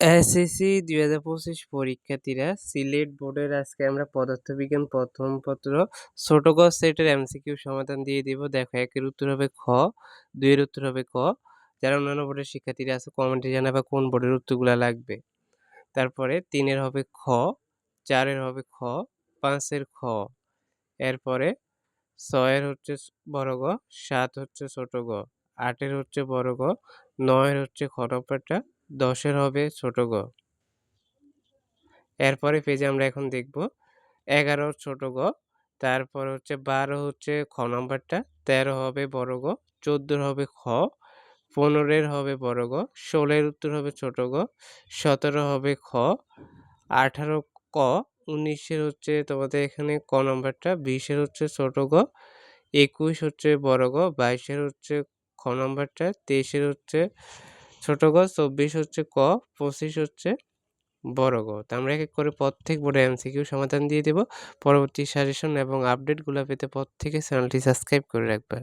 SSC দুই হাজার পঁচিশ পরীক্ষার্থীরা সিলেট বোর্ডের আজকে আমরা পদার্থবিজ্ঞান প্রথম পত্র। ছোট গ সেটের এমসিকিউ সমাধান দিয়ে দিব। দেখো, একের উত্তর হবে খ, দুইয়ের উত্তর হবে ক। যারা অন্যান্য বোর্ডের শিক্ষার্থীরা আছে কমেন্টে জানাবে কোন বোর্ডের উত্তরগুলো লাগবে। তারপরে তিনের হবে খ, চারের হবে খ, পাঁচের খ। এরপরে ছয়ের হচ্ছে বড় গ, সাত হচ্ছে ছোট গ, আটের হচ্ছে বড় গ, নয়ের হচ্ছে খ নম্বরটা। দশের হবে ছোট গ। এরপরে পেজে আমরা এখন দেখব এগারোর ছোট গ, তারপর হচ্ছে বারো হচ্ছে খ নম্বরটা, তেরো হবে বড় গ, চোদ্দোর হবে খ, পনেরোর হবে বড় গ, ষোলোর উত্তর হবে ছোট গ, সতেরো হবে খ, আঠারো ক, উনিশের হচ্ছে তোমাদের এখানে ক নম্বরটা, বিশের হচ্ছে ছোট গ, একুশ হচ্ছে বড় গ, বাইশের হচ্ছে খ নম্বরটা, তেইশের হচ্ছে ছোট গ, চব্বিশ হচ্ছে ক, পঁচিশ হচ্ছে বড় গ। তো আমরা এক এক করে প্রত্যেক বোর্ডে এমসিকিউ সমাধান দিয়ে দেব। পরবর্তী সাজেশন এবং আপডেটগুলো পেতে প্রত্যেকে চ্যানেলটি সাবস্ক্রাইব করে রাখবে